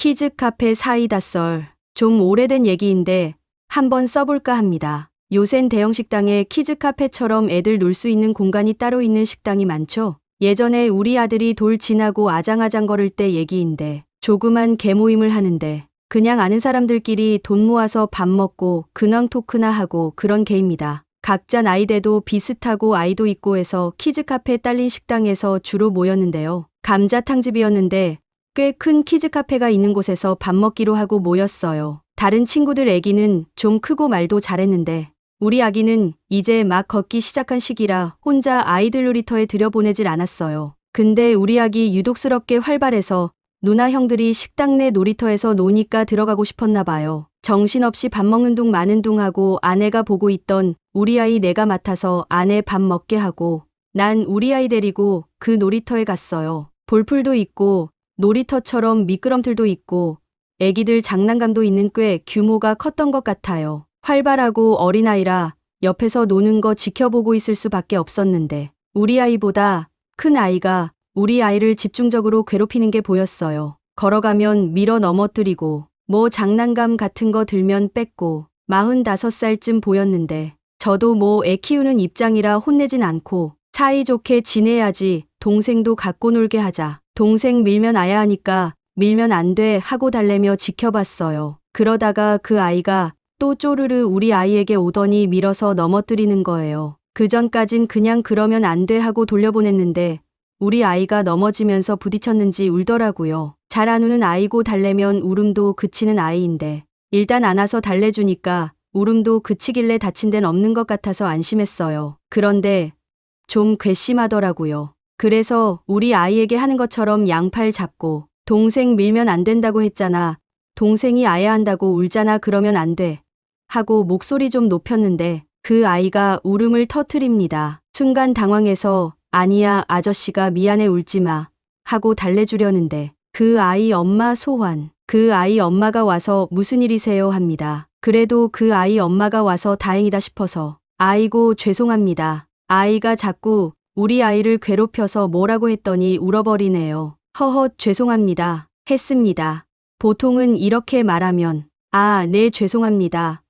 키즈 카페 사이다 썰. 좀 오래된 얘기인데 한번 써볼까 합니다. 요샌 대형 식당에 키즈 카페처럼 애들 놀 수 있는 공간이 따로 있는 식당이 많죠. 예전에 우리 아들이 돌 지나고 아장아장 거릴 때 얘기인데 조그만 개모임을 하는데 그냥 아는 사람들끼리 돈 모아서 밥 먹고 근황 토크나 하고 그런 개입니다. 각자 나이대도 비슷하고 아이도 있고 해서 키즈 카페 딸린 식당에서 주로 모였는데요. 감자탕집이었는데 꽤 큰 키즈 카페가 있는 곳에서 밥 먹기로 하고 모였어요. 다른 친구들 애기는 좀 크고 말도 잘했는데 우리 아기는 이제 막 걷기 시작한 시기라 혼자 아이들 놀이터에 들여보내질 않았어요. 근데 우리 아기 유독스럽게 활발해서 누나 형들이 식당 내 놀이터에서 노니까 들어가고 싶었나 봐요. 정신없이 밥 먹는 둥 마는 둥 하고 아내가 보고 있던 우리 아이 내가 맡아서 아내 밥 먹게 하고 난 우리 아이 데리고 그 놀이터에 갔어요. 볼풀도 있고 놀이터처럼 미끄럼틀도 있고 애기들 장난감도 있는 꽤 규모가 컸던 것 같아요. 활발하고 어린아이라 옆에서 노는 거 지켜보고 있을 수밖에 없었는데 우리 아이보다 큰 아이가 우리 아이를 집중적으로 괴롭히는 게 보였어요. 걸어가면 밀어 넘어뜨리고 뭐 장난감 같은 거 들면 뺏고 45살쯤 보였는데 저도 뭐 애 키우는 입장이라 혼내진 않고 사이좋게 지내야지 동생도 갖고 놀게 하자. 동생 밀면 아야 하니까 밀면 안 돼 하고 달래며 지켜봤어요. 그러다가 그 아이가 또 쪼르르 우리 아이에게 오더니 밀어서 넘어뜨리는 거예요. 그 전까진 그냥 그러면 안 돼 하고 돌려보냈는데 우리 아이가 넘어지면서 부딪혔는지 울더라고요. 잘 안 우는 아이고 달래면 울음도 그치는 아이인데 일단 안아서 달래주니까 울음도 그치길래 다친 데는 없는 것 같아서 안심했어요. 그런데 좀 괘씸하더라고요. 그래서 우리 아이에게 하는 것처럼 양팔 잡고 동생 밀면 안 된다고 했잖아. 동생이 아야 한다고 울잖아 그러면 안 돼. 하고 목소리 좀 높였는데 그 아이가 울음을 터트립니다. 순간 당황해서 아니야 아저씨가 미안해 울지 마 하고 달래주려는데 그 아이 엄마 소환 그 아이 엄마가 와서 무슨 일이세요 합니다. 그래도 그 아이 엄마가 와서 다행이다 싶어서 아이고 죄송합니다. 아이가 자꾸 우리 아이를 괴롭혀서 뭐라고 했더니 울어버리네요. 허헛 죄송합니다. 했습니다. 보통은 이렇게 말하면 아, 네 죄송합니다.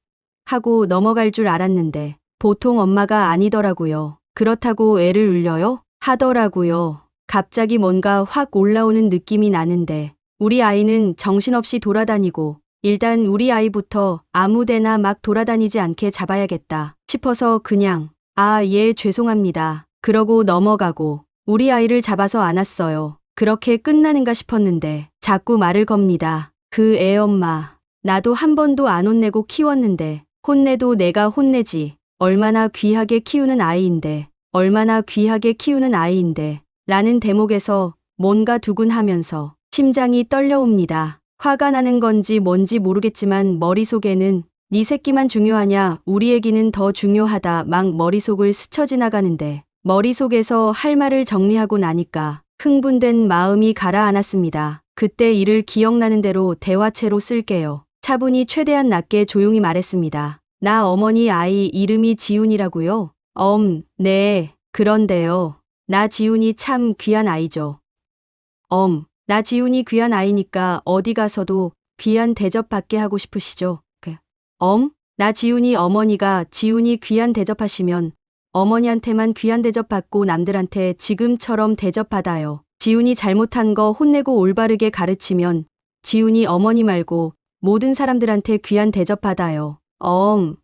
하고 넘어갈 줄 알았는데 보통 엄마가 아니더라고요. 그렇다고 애를 울려요? 하더라고요. 갑자기 뭔가 확 올라오는 느낌이 나는데 우리 아이는 정신없이 돌아다니고 일단 우리 아이부터 아무데나 막 돌아다니지 않게 잡아야겠다 싶어서 그냥 아, 예, 죄송합니다. 그러고 넘어가고 우리 아이를 잡아서 안았어요. 그렇게 끝나는가 싶었는데 자꾸 말을 겁니다. 그 애 엄마. 나도 한 번도 안 혼내고 키웠는데 혼내도 내가 혼내지. 얼마나 귀하게 키우는 아이인데 얼마나 귀하게 키우는 아이인데 라는 대목에서 뭔가 두근하면서 심장이 떨려옵니다. 화가 나는 건지 뭔지 모르겠지만 머릿속에는 네 새끼만 중요하냐 우리 애기는 더 중요하다 막 머릿속을 스쳐 지나가는데 머릿속에서 할 말을 정리하고 나니까 흥분된 마음이 가라앉았습니다. 그때 일을 기억나는 대로 대화체로 쓸게요. 차분히 최대한 낮게 조용히 말했습니다. 나 어머니 아이 이름이 지훈이라고요? 엄, 네, 그런데요. 나 지훈이 참 귀한 아이죠. 엄, 나 지훈이 귀한 아이니까 어디 가서도 귀한 대접 받게 하고 싶으시죠? 그, 엄, 나 지훈이 어머니가 지훈이 귀한 대접하시면 어머니한테만 귀한 대접 받고 남들한테 지금처럼 대접받아요. 지훈이 잘못한 거 혼내고 올바르게 가르치면 지훈이 어머니 말고 모든 사람들한테 귀한 대접 받아요. 엄.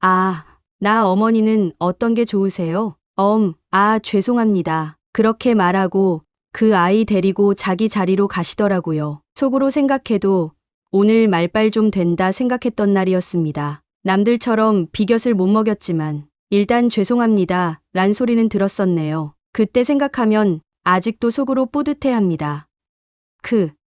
아, 나 어머니는 어떤 게 좋으세요? 엄, 아, 죄송합니다. 그렇게 말하고 그 아이 데리고 자기 자리로 가시더라고요. 속으로 생각해도 오늘 말빨 좀 된다 생각했던 날이었습니다. 남들처럼 비곁을 못 먹였지만 일단 죄송합니다. 란 소리는 들었었네요. 그때 생각하면 아직도 속으로 뿌듯해 합니다. 그,